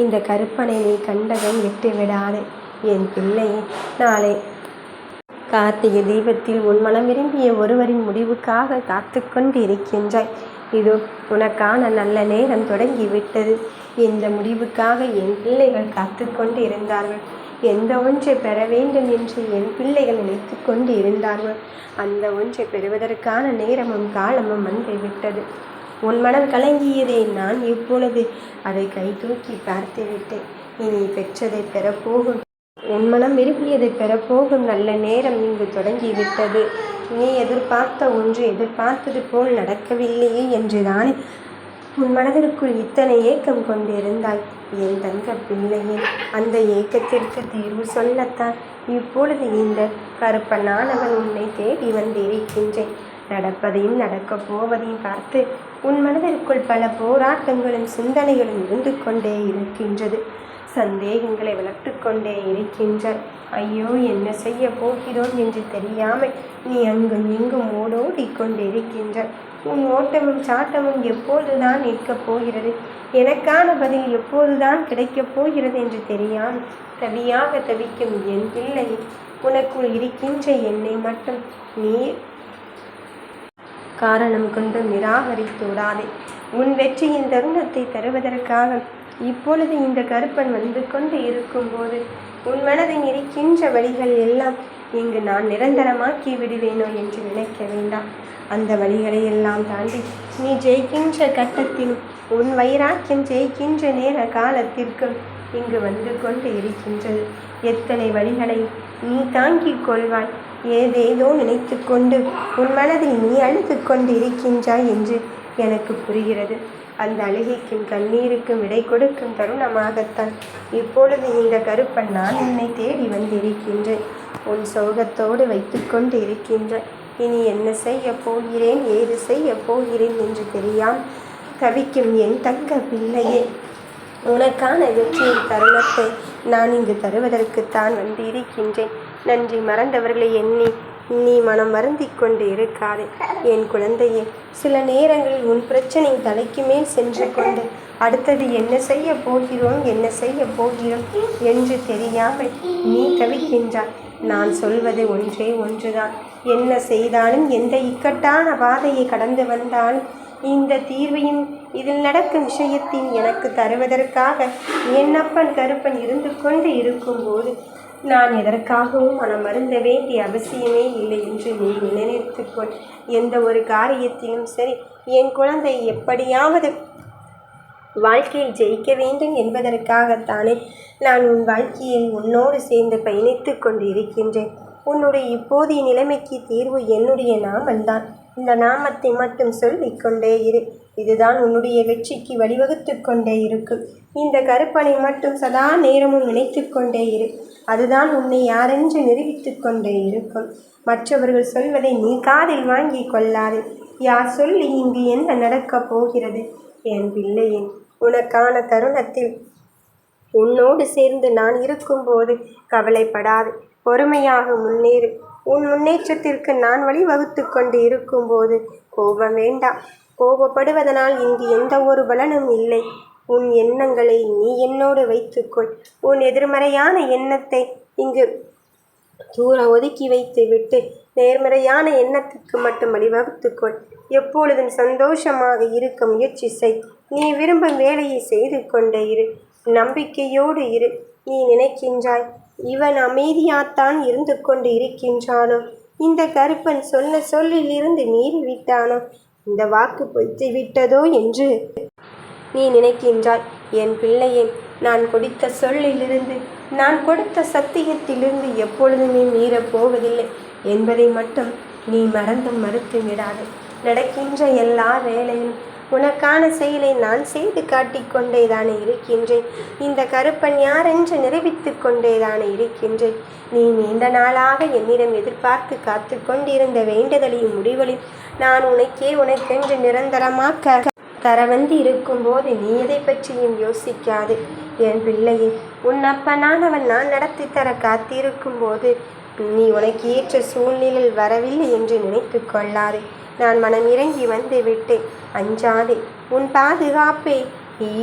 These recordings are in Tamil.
இந்த கருப்பனை நீ கண்டதும் விட்டுவிடாதே. என் பிள்ளை நாளை கார்த்திகை தீபத்தில் உன் மனம் விரும்பிய ஒருவரின் முடிவுக்காக காத்து கொண்டு இருக்கின்றாய் இதோ உனக்கான நல்ல நேரம் தொடங்கிவிட்டது. இந்த முடிவுக்காக என் பிள்ளைகள் காத்து கொண்டு இருந்தார்கள் எந்த ஒன்றை பெற வேண்டும் என்று என் பிள்ளைகள் நினைத்து கொண்டு இருந்தார்கள் அந்த ஒன்றை பெறுவதற்கான நேரமும் காலமும் வந்துவிட்டது. உன் மனம் கலங்கியதே நான் இப்பொழுது அதை கை தூக்கி பார்த்து விட்டேன். இனி பெற்றதை பெறப்போகும். உன் மனம் விரும்பியதை பெறப்போகும். நல்ல நேரம் இங்கு தொடங்கிவிட்டது. நீ எதிர்பார்த்த ஒன்று எதிர்பார்த்தது போல் நடக்கவில்லையே என்றுதானே உன் மனதிற்குள் இத்தனை ஏக்கம் கொண்டிருந்தாய். என் தங்க பிள்ளையே அந்த ஏக்கத்திற்கு தீர்வு சொல்லத்தான். இப்பொழுது இந்த கருப்பனானவன் உன்னை தேடி வந்திருக்கின்றேன். நடப்பதையும் நடக்கப் போவதையும் பார்த்து உன் மனதிற்குள் பல போராட்டங்களும் சிந்தனைகளும் இருந்து கொண்டே இருக்கின்றது. சந்தேகங்களை வளர்த்து கொண்டே இருக்கின்றார் ஐயோ என்ன செய்ய போகிறோம் என்று தெரியாமல் நீ அங்கும் இங்கும் ஓடோடி கொண்டிருக்கின்றார் உன் ஓட்டமும் சாட்டமும் எப்போதுதான் நிற்கப் போகிறது? எனக்கான பதில் எப்போதுதான் கிடைக்கப் போகிறது என்று தெரியாமல் தவியாக தவிக்கும் என் பிள்ளை உனக்குள் இருக்கின்ற என்னை மட்டும் நீ காரணம் கொண்டு நிராகரித்துவிடாதே உன் வெற்றியின் தருணத்தை தருவதற்காக இப்பொழுது இந்த கருப்பன் வந்து கொண்டு இருக்கும்போது உன் மனதில் இருக்கின்ற வழிகள் எல்லாம் இங்கு நான் நிரந்தரமாக்கி விடுவேனோ என்று நினைக்க வேண்டாம். அந்த வழிகளை எல்லாம் தாண்டி நீ ஜெயிக்கின்ற கட்டத்திலும் உன் வைராக்கியம் ஜெயிக்கின்ற நேர காலத்திற்கும் இங்கு வந்து கொண்டு இருக்கின்றது. எத்தனை வழிகளை நீ தாங்கிக் கொள்வாய். ஏதேதோ நினைத்து கொண்டு உன் மனதில் நீ அழுது கொண்டு இருக்கின்றாய் என்று எனக்கு புரிகிறது. அந்த அழுகைக்கும் கண்ணீருக்கும் விடை கொடுக்கும் தருணமாகத்தான். இப்பொழுது இந்த கருப்பன் நான் உன்னை தேடி வந்திருக்கின்றேன். உன் சோகத்தோடு வைத்துக்கொண்டு இருக்கின்றேன் இனி என்ன செய்ய போகிறேன்? ஏது செய்ய போகிறேன் என்று தெரியாம் தவிக்கும் என் தங்க பிள்ளையே உனக்கான வெற்றியின் தருணத்தை நான் இங்கு தருவதற்குத்தான் வந்து இருக்கின்றேன் நன்றி மறந்தவர்களை எண்ணி நீ மனம் வருந்திக் கொண்டு இருக்காதே. என் குழந்தையே சில நேரங்களில் உன் பிரச்சனை தலைக்கு மேல் சென்று கொண்டு அடுத்தது என்ன செய்ய போகிறோம் என்ன செய்ய போகிறோம் என்று தெரியாமல் நீ தவிக்கின்றாய். நான் சொல்வது ஒன்றே ஒன்றுதான். என்ன செய்தாலும் எந்த இக்கட்டான பாதையை கடந்து வந்தாலும் இந்த தீர்வையும் இதில் நடக்கும் விஷயத்தையும் எனக்கு தருவதற்காக என் அப்பன் கருப்பன் இருந்து கொண்டு இருக்கும்போது நான் எதற்காகவும் மனம் மருந்த வேண்டிய அவசியமே இல்லை என்று நீ நினைத்துக்கொள் எந்த ஒரு காரியத்திலும் சரி என் குழந்தை எப்படியாவது வாழ்க்கையில் ஜெயிக்க வேண்டும் என்பதற்காகத்தானே நான் உன் வாழ்க்கையில் உன்னோடு சேர்ந்து பயணித்து கொண்டு இருக்கின்றேன் உன்னுடைய இப்போதைய நிலைமைக்கு தீர்வு என்னுடைய நாமல்தான் இந்த நாமத்தை மட்டும் சொல்லிக்கொண்டே இரு. இதுதான் உன்னுடைய வெற்றிக்கு வழிவகுத்து கொண்டே இருக்கும் இந்த கருப்பனை மட்டும் சதா நேரமும் நினைத்து கொண்டே இரு. அதுதான் உன்னை யாரென்று நிரூபித்து கொண்டே இருக்கும். மற்றவர்கள் சொல்வதை நீ காதில் வாங்கி கொள்ளாதே. யார் சொல்லி இங்கு என்ன நடக்கப் போகிறது? என் பிள்ளையின் உனக்கான தருணத்தில் உன்னோடு சேர்ந்து நான் இருக்கும்போது கவலைப்படாது. பொறுமையாக முன்னேறு. உன் முன்னேற்றத்திற்கு நான் வழிவகுத்து கொண்டு இருக்கும்போது கோபம் வேண்டாம். கோபப்படுவதனால் இங்கு எந்த ஒரு பலனும் இல்லை. உன் எண்ணங்களை நீ என்னோடு வைத்துக்கொள். உன் எதிர்மறையான எண்ணத்தை இங்கு தூர ஒதுக்கி வைத்து விட்டு நேர்மறையான எண்ணத்துக்கு மட்டும் வழிவகுத்துக்கொள் எப்பொழுதும் சந்தோஷமாக இருக்க முயற்சி செய். நீ விரும்பும் வேலையை செய்து கொண்டே இரு. நம்பிக்கையோடு இரு. நீ நினைக்கின்றாய் இவன் அமைதியாத்தான் இருந்து கொண்டு இருக்கின்றானோ இந்த கருப்பன் சொன்ன சொல்லிலிருந்து மீறி விட்டானோ இந்த வாக்கு பொய்த்து விட்டதோ என்று நீ நினைக்கின்றாய். என் பிள்ளையை நான் கொடுத்த சொல்லிலிருந்து நான் கொடுத்த சத்தியத்திலிருந்து எப்பொழுதுமே மீறப் போவதில்லை என்பதை மட்டும் நீ மறந்தும் மறுத்து விடாது நடக்கின்ற எல்லா வேலையும் உனக்கான செயலை நான் செய்து காட்டிக்கொண்டேதானே இருக்கின்றேன். இந்த கருப்பன் யாரென்று நிரூபித்து கொண்டே இருக்கின்றேன். நீ நீண்ட நாளாக என்னிடம் எதிர்பார்த்து காத்து கொண்டிருந்த வேண்டுதலையும் முடிவுகளையும் நான் உனக்கே உனக்கென்று நிரந்தரமாக்க தர வந்து இருக்கும்போது நீ எதை பற்றியும் யோசிக்காது. என் பிள்ளையே உன் அப்பனானவன் நான் நடத்தி தர காத்திருக்கும் போது நீ உனக்கு ஏற்ற சூழ்நிலையில் வரவில்லை என்று நினைத்து கொள்ளாதே. நான் மனம் இறங்கி வந்து விட்டேன் அஞ்சாதே உன் பாதுகாப்பை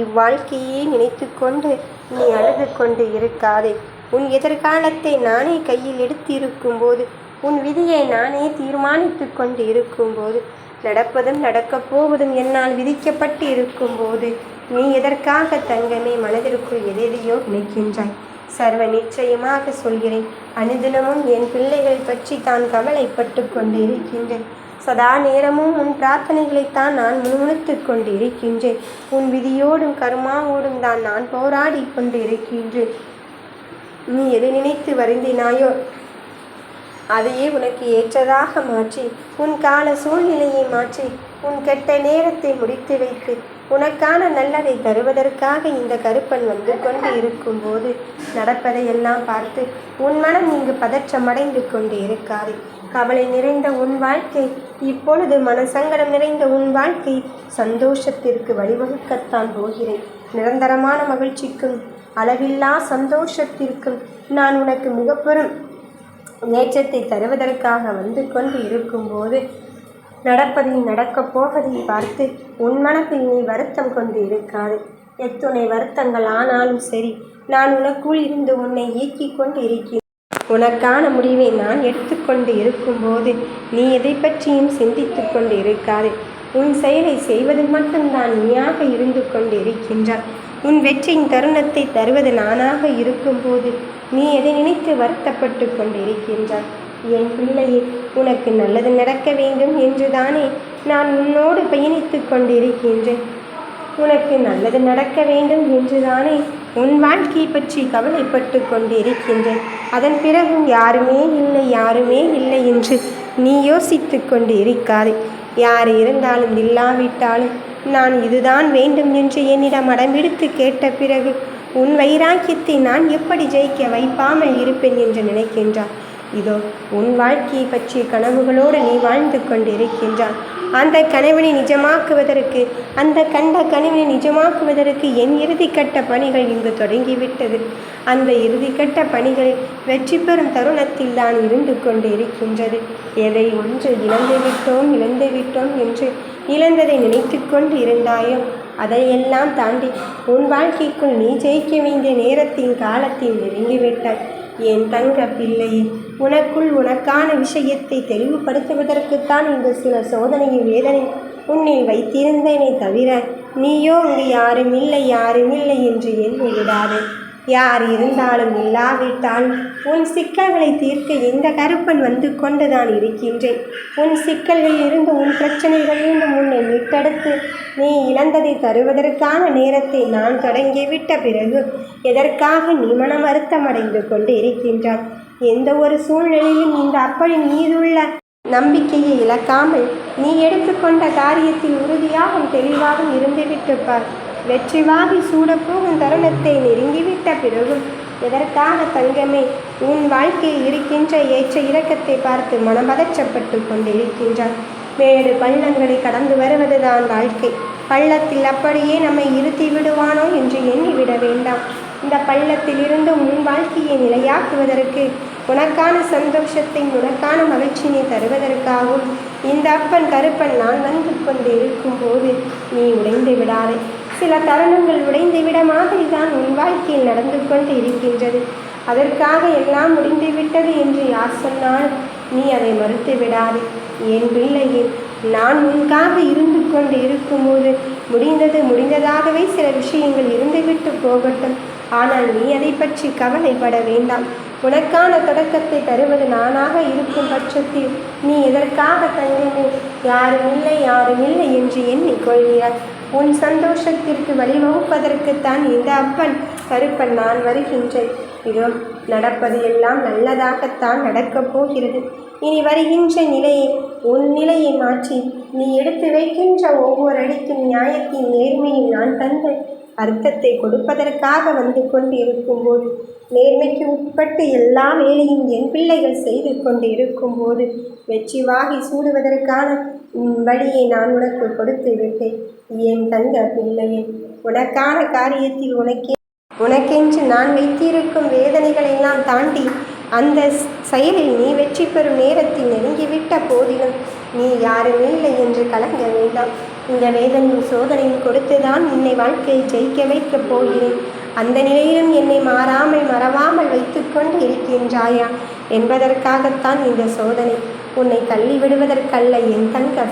இவ்வாழ்க்கையே நினைத்து கொண்டு நீ அழுது கொண்டு இருக்காதே. உன் எதிர்காலத்தை நானே கையில் எடுத்திருக்கும் போது உன் விதியை நானே தீர்மானித்து கொண்டு இருக்கும்போது நடப்பதும் நடக்கப் போவதும் என்னால் விதிக்கப்பட்டு இருக்கும்போது நீ எதற்காக தங்கமே மனதிற்குள் எதையோ நினைக்கின்றாய். சர்வ நிச்சயமாக சொல்கிறேன். அனுதினமும் என் பிள்ளைகள் பற்றி தான் கவலைப்பட்டு கொண்டிருக்கின்றேன். சதா நேரமும் உன் பிரார்த்தனைகளைத்தான் நான் முணுமுணுத்துக் கொண்டிருக்கின்றேன். உன் விதியோடும் கருமாவோடும் தான் நான் போராடி கொண்டிருக்கின்றேன். நீ எதை நினைத்து வருந்தினாயோ அதையே உனக்கு ஏற்றதாக மாற்றி உன் கால சூழ்நிலையை மாற்றி உன் கெட்ட நேரத்தை முடித்து வைத்து உனக்கான நல்லதை தருவதற்காக இந்த கருப்பன் வந்து கொண்டு இருக்கும்போது நடப்பதையெல்லாம் பார்த்து உன் மனம் இங்கு பதற்றமடைந்து கொண்டு இருக்காது. கவலை நிறைந்த உன் வாழ்க்கை இப்பொழுது மனசங்கடம் நிறைந்த உன் வாழ்க்கை சந்தோஷத்திற்கு வழிவகுக்கத்தான் போகிறேன். நிரந்தரமான மகிழ்ச்சிக்கும் அளவில்லா சந்தோஷத்திற்கும் நான் உனக்கு மிகப்பெரும் ஏற்றத்தை தருவதற்காக வந்து கொண்டு இருக்கும்போது நடப்பதை நடக்கப் போவதை பார்த்து உன் மனத்தில் நீ வருத்தம் கொண்டு இருக்காது எத்துணை வருத்தங்கள் ஆனாலும் சரி நான் உனக்குள் இருந்து உன்னை இயக்கிக் கொண்டு இருக்கிறேன் உனக்கான முடிவை நான் எடுத்துக்கொண்டு இருக்கும்போது நீ எதை பற்றியும் சிந்தித்து கொண்டு இருக்காது உன் செயலை செய்வது மட்டும்தான் நீயாக இருந்து கொண்டு இருக்கின்றாய் உன் வெற்றியின் தருணத்தை தருவது நானாக இருக்கும்போது நீ எதை நினைத்து வருத்தப்பட்டு கொண்டு இருக்கின்றாய் என் பிள்ளையே உனக்கு நல்லது நடக்க வேண்டும் என்றுதானே நான் உன்னோடு பயணித்து கொண்டிருக்கின்றேன். உனக்கு நல்லது நடக்க வேண்டும் என்றுதானே உன் வாழ்க்கை பற்றி கவலைப்பட்டு கொண்டிருக்கின்றேன். அதன் பிறகும் யாருமே இல்லை யாருமே இல்லை என்று நீ யோசித்து கொண்டு இருக்காதே யார் இருந்தாலும் இல்லாவிட்டாலும் நான் இதுதான் வேண்டும் என்று என்னிடம் அடம்பிடித்து கேட்ட பிறகு உன் வைராக்கியத்தை நான் எப்படி ஜெயிக்க வைப்பாமல் இருப்பேன் என்று நினைக்கின்றார். இதோ உன் வாழ்க்கையை பற்றிய கனவுகளோடு நீ வாழ்ந்து கொண்டிருக்கின்றான் அந்த கனவினை நிஜமாக்குவதற்கு அந்த கண்ட கனவினை நிஜமாக்குவதற்கு என் இறுதிக்கட்ட பணிகள் இங்கு தொடங்கிவிட்டது. அந்த இறுதிக்கட்ட பணிகள் வெற்றி பெறும் தருணத்தில் தான் இருந்து கொண்டு இருக்கின்றது எதை ஒன்று இழந்து விட்டோம் இழந்து விட்டோம் என்று இழந்ததை நினைத்து கொண்டு இருந்தாயோ அதையெல்லாம் தாண்டி உன் வாழ்க்கைக்குள் நீ ஜெயிக்க வேண்டிய நேரத்தின் காலத்தில் நெருங்கிவிட்டாய். என் தங்க பிள்ளையே உனக்குள் உனக்கான விஷயத்தை தெளிவுபடுத்துவதற்குத்தான் இந்த சில சோதனையும் வேதனை உன்னை வைத்திருந்தேனே தவிர நீயோ அங்கு யாரும் இல்லை யாரும் இல்லை என்று எண்ணி விடாதே. யார் இருந்தாலும் இல்லாவிட்டால் உன் சிக்கல்களை தீர்க்க இந்த கருப்பன் வந்து கொண்டுதான் இருக்கின்றேன். உன் சிக்கல்களில் இருந்து உன் பிரச்சனைகளிலிருந்து உன்னை மீட்டெடுத்து நீ இழந்ததை தருவதற்கான நேரத்தை நான் தொடங்கிவிட்ட பிறகு எதற்காக நீ மனம் வருத்தமடைந்து கொண்டு இருக்கின்றாய்? எந்த ஒரு சூழ்நிலையும் இந்த அப்பனின் மீதுள்ள நம்பிக்கையை இழக்காமல் நீ எடுத்துக்கொண்ட காரியத்தில் உறுதியாகவும் தெளிவாகவும் இருந்துவிட்டு பார். வெற்றிவாகி சூடப்போகும் தருணத்தை நெருங்கிவிட்ட பிறகும் எதற்காக தங்கமே? உன் வாழ்க்கையில் இருக்கின்ற ஏற்ற இறக்கத்தை பார்த்து மனபதற்றப்பட்டு கொண்டிருக்கின்றார் மேடு பள்ளங்களை கடந்து வருவதுதான் வாழ்க்கை. பள்ளத்தில் அப்படியே நம்மை இருத்தி விடுவானோ என்று எண்ணிவிட வேண்டாம். இந்த பள்ளத்தில் இருந்து உன் வாழ்க்கையை நிலையாக்குவதற்கு உனக்கான சந்தோஷத்தை உனக்கான மகிழ்ச்சியை தருவதற்காகவும் இந்த அப்பன் கருப்பன் நான் வந்து கொண்டு இருக்கும்போது நீ உடைந்து விடாதே. சில தருணங்கள் உடைந்துவிட மாதிரி தான் உன் வாழ்க்கையில் நடந்து கொண்டு இருக்கின்றது. அதற்காக எல்லாம் முடிந்துவிட்டது என்று யார் சொன்னால் நீ அதை மறுத்து விடாதே. என் பிள்ளையே நான் உனக்காக இருந்து கொண்டு இருக்கும்போது முடிந்தது முடிந்ததாகவே சில விஷயங்கள் இருந்துவிட்டு போகட்டும். ஆனால் நீ அதை பற்றி கவலைப்பட வேண்டாம். உனக்கான தொடக்கத்தை தருவது நானாக இருக்கும் பட்சத்தில் நீ எதற்காக தங்கமே யாரும் இல்லை யாரும் இல்லை என்று எண்ணிக்கொள்கிறாய் உன் சந்தோஷத்திற்கு வழிவகுப்பதற்குத்தான் இந்த அப்பன் கருப்பன் நான் வருகின்றேன். இதோ நடப்பது எல்லாம் நல்லதாகத்தான் நடக்கப் போகிறது. இனி வருகின்ற நிலையை உன் நிலையை மாற்றி நீ எடுத்து வைக்கின்ற ஒவ்வொரு அடிக்கும் நியாயத்தின் நேர்மையை நான் தந்தேன். அர்த்தத்தை கொடுப்பதற்காக வந்து கொண்டு இருக்கும்போது நேர்மைக்கு உட்பட்டு எல்லா வேலையும் என் பிள்ளைகள் செய்து கொண்டு இருக்கும்போது வெற்றி வாகி சூடுவதற்கான உம், வழியை நான் உனக்கு கொடுத்து விட்டேன். என் தங்க பிள்ளையே உனக்கான காரியத்தில் உனக்கே உனக்கென்று நான் வைத்திருக்கும் வேதனைகளை எல்லாம் தாண்டி அந்த செயலில் நீ வெற்றி பெறும் நேரத்தில் நெருங்கிவிட்ட போதிலும் நீ யாரும் இல்லை என்று கலங்க வேண்டாம். இந்த வேதனையும் சோதனையும் கொடுத்துதான் உன்னை வாழ்க்கையை ஜெயிக்க வைக்கப் போகிறேன். அந்த நிலையிலும் என்னை மாறாமல் மறவாமல் வைத்துக்கொண்டு இருக்கின்றாயா? என்பதற்காகத்தான் இந்த சோதனை. உன்னை தள்ளி விடுவதற்கல்ல என் தங்க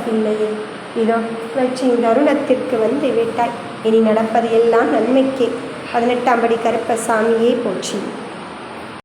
இதோ வெற்றியின் தருணத்திற்கு வந்து விட்டாய். இனி நடப்பது எல்லாம் நன்மைக்கே. பதினெட்டாம் படி கருப்பசாமியே போற்றி.